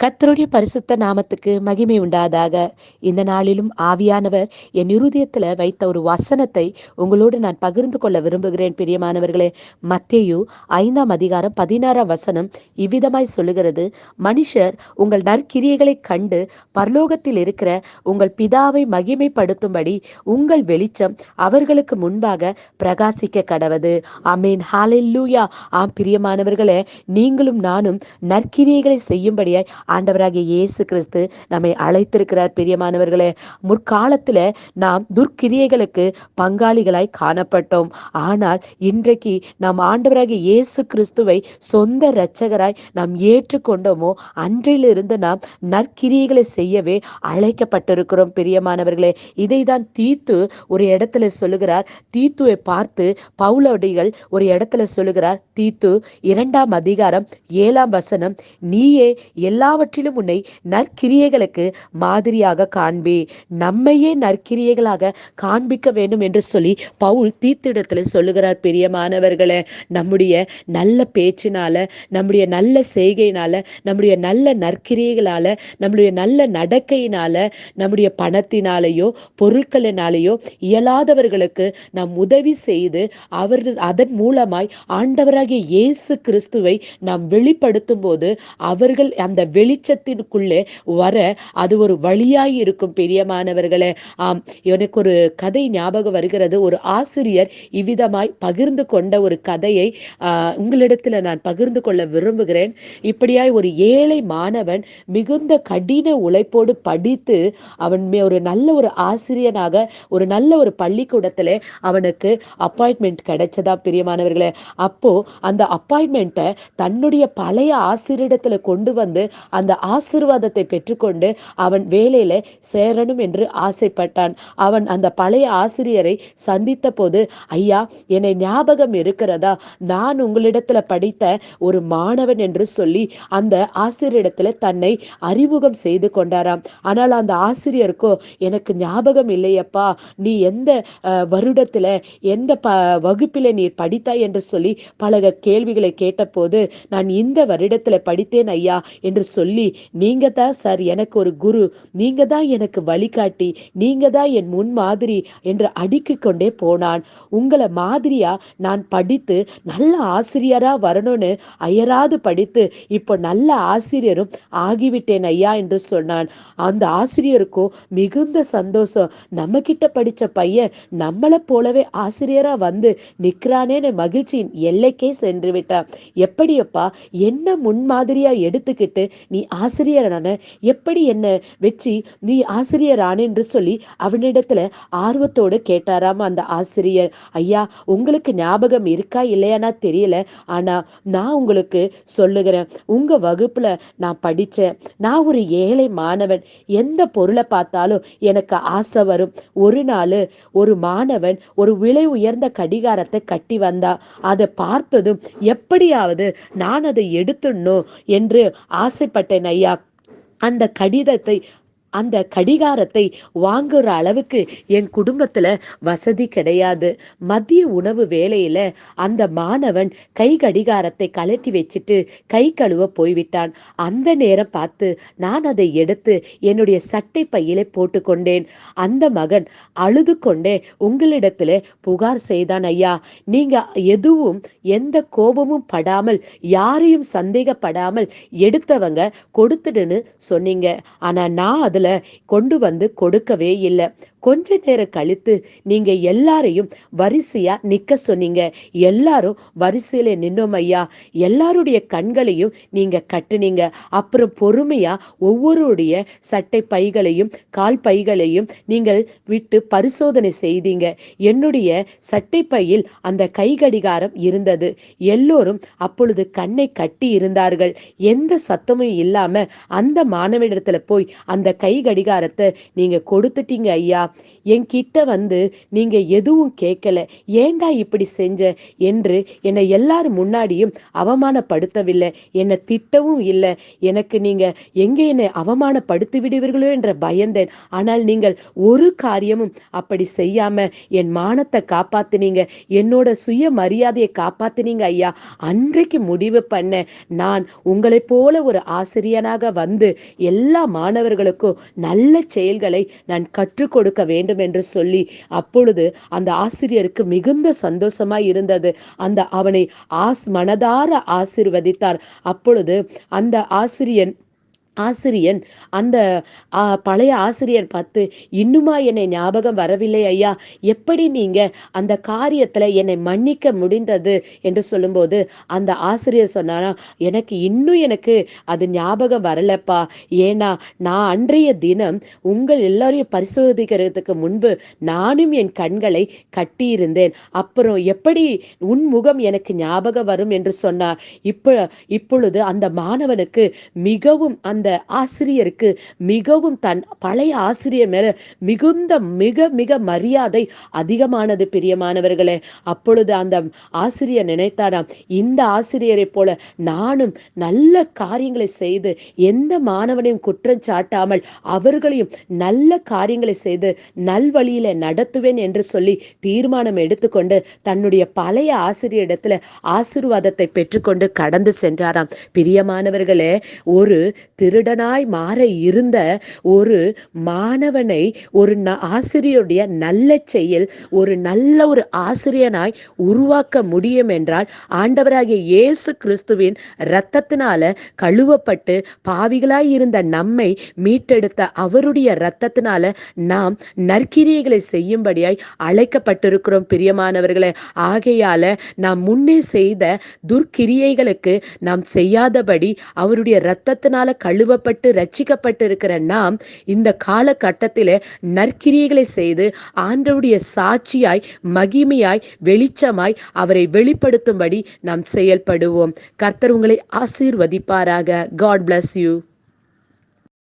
கத்தருடைய பரிசுத்த நாமத்துக்கு மகிமை உண்டாதாக. இந்த நாளிலும் ஆவியானவர் என் இருதயத்தில் வைத்த ஒரு வசனத்தை உங்களோடு நான் பகிர்ந்து கொள்ள விரும்புகிறேன் பிரியமானவர்களே. மத்தேயு ஐந்தாம் அதிகாரம் பதினாறாம் வசனம் இவ்விதமாய் சொல்லுகிறது. மனுஷர் உங்கள் நற்கிரியைகளை கண்டு பரலோகத்தில் இருக்கிற உங்கள் பிதாவை மகிமைப்படுத்தும்படி உங்கள் வெளிச்சம் அவர்களுக்கு முன்பாக பிரகாசிக்க கடவது. அமீன் ஹாலெல்லூயா ஆம் பிரியமானவர்களே நீங்களும் நானும் நற்கிரியைகளை செய்யும்படியாய் ஆண்டவராகிய இயேசு கிறிஸ்து நம்மை அழைத்திருக்கிறார். பிரியமானவர்களே முற்காலத்தில் நாம் துர்க்கிரியைகளுக்கு பங்காளிகளாய் காணப்பட்டோம். ஆனால் இன்றைக்கு நாம் ஆண்டவராகிய இயேசு கிறிஸ்துவை சொந்த இரட்சகராய் நாம் ஏற்றுக்கொண்டோமோ அன்றிலிருந்து நாம் நற்கிரியைகளை செய்யவே அழைக்கப்பட்டிருக்கிறோம். பிரியமானவர்களே இதை தான் தீத்து ஒரு இடத்துல சொல்லுகிறார். தீத்துவை பார்த்து பவுலடிகள் ஒரு இடத்துல சொல்லுகிறார். தீத்து இரண்டாம் அதிகாரம் ஏழாம் வசனம் நீயே எல்லாவற்றிலும் உன்னை நற்கிரியைகளுக்கு மாதிரியாக காண்பி. நம்மையே நற்கிரியைகளாக காண்பிக்க வேண்டும் என்று சொல்லி பவுல் தீத்திடத்தில் சொல்லுகிறார் பிரியமானவர்களே. நம்முடைய நல்ல பேச்சினால நம்முடைய நல்ல செய்கையினால நம்முடைய நல்ல நற்கிரியைகளால நம்முடைய நல்ல நடக்கையினால நம்முடைய பணத்தினாலேயோ பொருட்களினாலேயோ இயலாதவர்களுக்கு நாம் உதவி செய்து அவர்கள் அதன் மூலமாய் ஆண்டவராகிய இயேசு கிறிஸ்துவை நாம் வெளிப்படுத்தும் போது அவர்கள் அந்த வெளிச்சத்திற்குள்ளே வர அது ஒரு வழியாய் இருக்கும் பெரியமானவர்களே. ஆம் எனக்கு ஒரு கதை ஞாபகம் வருகிறது. ஒரு ஆசிரியர் இவ்விதமாய் பகிர்ந்து கொண்ட ஒரு கதையை ஆஹ், உங்களிடத்தில் நான் பகிர்ந்து கொள்ள விரும்புகிறேன். இப்படியாய் ஒரு ஏழை மாணவன் மிகுந்த கடின உழைப்போடு படித்து அவன் ஒரு நல்ல ஒரு ஆசிரியனாக ஒரு நல்ல ஒரு பள்ளிக்கூடத்தில் அவனுக்கு அப்பாயின்மெண்ட் கிடைச்சதா பிரியமானவர்களே. அப்போ அந்த அப்பாயின்மெண்ட்டை தன்னுடைய பழைய ஆசிரியரிடத்துல கொண்டு வந்து அந்த ஆசீர்வாதத்தை பெற்றுக்கொண்டு அவன் வேலையில சேரணும் என்று ஆசைப்பட்டான். அவன் அந்த பழைய ஆசிரியரை சந்தித்த போது ஐயா என்னை ஞாபகம் இருக்கிறதா? நான் உங்களிடத்துல படித்த ஒரு மாணவன் என்று சொல்லி அந்த ஆசிரியரிடத்துல தன்னை அறிமுகம் செய்து கொண்டாராம். ஆனால் அந்த ஆசிரியருக்கோ எனக்கு ஞாபகம் இல்லையப்பா. நீ எந்த வருடத்துல எந்த ப வகுப்பில நீ படித்தாய்? என்று சொல்லி பல கேள்விகளை கேட்டபோது நான் இந்த வருடத்துல படித்தேன் ஐயா என்று சொல்லி சொல்லி நீங்க தான் சார் எனக்கு ஒரு குரு. நீங்க தான் எனக்கு வழிகாட்டி. நீங்க தான் என் முன் மாதிரி என்று அடுக்கிக் கொண்டே போனான். உங்களை மாதிரியா நான் படித்து நல்ல ஆசிரியரா வரணும்னு அயராது படித்து இப்போ நல்ல ஆசிரியரும் ஆகிவிட்டேன் ஐயா என்று சொன்னான். அந்த ஆசிரியருக்கும் மிகுந்த சந்தோஷம். நம்ம கிட்ட படிச்ச பையன் நம்மளை போலவே ஆசிரியரா வந்து நிற்கிறானேன்னு மகிழ்ச்சியின் எல்லைக்கே சென்று விட்டான். எப்படியப்பா என்ன முன்மாதிரியா எடுத்துக்கிட்டு நீ ஆசிரியரான எப்படி என்ன வச்சு நீ ஆசிரியரான என்று சொல்லி அவனிடத்துல ஆர்வத்தோடு கேட்டாராம் அந்த ஆசிரியர். ஐயா உங்களுக்கு ஞாபகம் இருக்கா இல்லையானா தெரியல. ஆனா நான் உங்களுக்கு சொல்லுகிறேன். உங்க வகுப்புல நான் படிச்சேன் நான் ஒரு ஏழை மாணவன். எந்த பொருளை பார்த்தாலும் எனக்கு ஆசை வரும். ஒரு நாள் ஒரு மாணவன் ஒரு விலை உயர்ந்த கடிகாரத்தை கட்டி வந்தா அதை பார்த்ததும் எப்படியாவது நான் அதை எடுத்துடணும் என்று ஆசைப்பட்டேன் ஐயா. அந்த கடிதத்தை அந்த கடிகாரத்தை வாங்குற அளவுக்கு என் குடும்பத்துல வசதி கிடையாது. மதிய உணவு வேலையில் அந்த மாணவன் கை கடிகாரத்தை கழட்டி வச்சுட்டு கை கழுவ போய்விட்டான். அந்த நேரம் பார்த்து நான் அதை எடுத்து என்னுடைய சட்டை பையிலே போட்டுக்கொண்டேன் அந்த மகன் அழுது கொண்டே உங்களிடத்துல புகார் செய்தான் ஐயா. நீங்க எதுவும் எந்த கோபமும் படாமல் யாரையும் சந்தேகப்படாமல் எடுத்தவங்க கொடுத்துடுன்னு சொன்னீங்க. ஆனா நான் அதில் கொண்டு வந்து கொடுக்கவே இல்லை. கொஞ்ச நேரம் கழித்து நீங்க எல்லாரையும் வரிசையா நிக்க சொன்னீங்க. எல்லாரும் வரிசையில நின்னோம் ஐயா. எல்லாருடைய கண்களையும் நீங்க கட்டுனீங்க. அப்புறம் பொறுமையா ஒவ்வொருடைய சட்டை பைகளையும் கால் பைகளையும் நீங்கள் விட்டு பரிசோதனை செய்தீங்க. என்னுடைய சட்டை பையில் அந்த கை கடிகாரம் இருந்தது. எல்லோரும் அப்பொழுது கண்ணை கட்டி இருந்தார்கள். எந்த சத்தமும் இல்லாம அந்த மாணவனிடத்துல போய் அந்த கை கடிகாரத்தை நீங்க கொடுத்துட்டீங்க ஐயா. என்கிட்ட வந்து நீங்க எதுவும் கேட்கல ஏண்டா இப்படி செஞ்ச? என்று என்னை எல்லாரும் முன்னாடியும் அவமானப்படுத்தவில்லை. என்னை திட்டவும் இல்லை. எனக்கு நீங்க எங்க என்னை அவமானப்படுத்தி விடுவீர்களோ என்ற பயந்தேன். ஆனால் நீங்கள் ஒரு காரியமும் அப்படி செய்யாம என் மானத்தை காப்பாத்தினீங்க. என்னோட சுய மரியாதையை காப்பாத்தினீங்க ஐயா. அன்றைக்கு முடிவு பண்ண நான் உங்களை போல ஒரு ஆசிரியனாக வந்து எல்லா மாணவர்களுக்கும் நல்ல செயல்களை நான் கற்றுக் கொடுக்க வேண்டும் என்று சொல்லி அப்பொழுது அந்த ஆசிரியருக்கு மிகுந்த சந்தோஷமா இருந்தது. அந்த அவனை ஆஸ் மனதார ஆசிர்வதித்தார். அப்பொழுது அந்த ஆசிரியன் ஆசிரியன். அந்த பழைய ஆசிரியர் பார்த்து இன்னுமா என்னை ஞாபகம் வரவில்லை ஐயா. எப்படி நீங்க அந்த காரியத்துல என்னை மன்னிக்க முடிந்தது? என்று சொல்லும்போது அந்த ஆசிரியர் சொன்னாரா எனக்கு இன்னும் எனக்கு அது ஞாபகம் வரலப்பா. ஏன்னா நான் அன்றைய தினம் உங்கள் எல்லாரையும் பரிசோதிக்கிறதுக்கு முன்பு நானும் என் கண்களை கட்டியிருந்தேன். அப்புறம் எப்படி உன் முகம் எனக்கு ஞாபகம் வரும்? என்று சொன்னார். இப்ப இப்பொழுது அந்த மாணவனுக்கு மிகவும் அந்த அந்த ஆசிரியருக்கு மிகவும் தன் பழைய ஆசிரியர் மேல மிகுந்த மிக மிக மரியாதை அதிகமானது பிரியமானவர்களே. அப்பொழுது அந்த ஆசிரியர் நினைத்தாராம் இந்த ஆசிரியரை போல நானும் நல்ல காரியங்களை செய்து எந்த மாணவனையும் குற்றம் சாட்டாமல் அவர்களையும் நல்ல காரியங்களை செய்து நல்வழியில நடத்துவேன் என்று சொல்லி தீர்மானம் எடுத்துக்கொண்டு தன்னுடைய பழைய ஆசிரியரிடத்துல ஆசிர்வாதத்தை பெற்றுக்கொண்டு கடந்து சென்றாராம். பிரியமானவர்களே ஒரு திரு திருடனாய் மாற இருந்த ஒரு மாணவனை ஒரு ஆசிரியருடைய நல்ல செயல் ஒரு நல்ல ஒரு ஆசிரியனாய் உருவாக்க முடியும் என்றால் ஆண்டவராகிய இயேசு கிறிஸ்துவின் இரத்தத்தினால கழுவப்பட்டு பாவிகளாய் இருந்த நம்மை மீட்டெடுத்த அவருடைய இரத்தத்தினால நாம் நற்கிரியைகளை செய்யும்படியாய் அழைக்கப்பட்டிருக்கிறோம். பிரியமானவர்களே ஆகையால நாம் முன்னே செய்த துர்க்கிரியைகளுக்கு நாம் செய்யாதபடி அவருடைய இரத்தத்தினால கழு நிறுவப்பட்டு ரட்சிக்கப்பட்டு இருக்கிற நாம் இந்த காலகட்டத்தில் நற்கிரியைகளை செய்து ஆண்டவுடைய சாட்சியாய் மகிமையாய் வெளிச்சமாய் அவரை வெளிப்படுத்தும்படி நாம் செயல்படுவோம். கர்த்தர் உங்களை ஆசீர்வதிப்பாராக. God bless you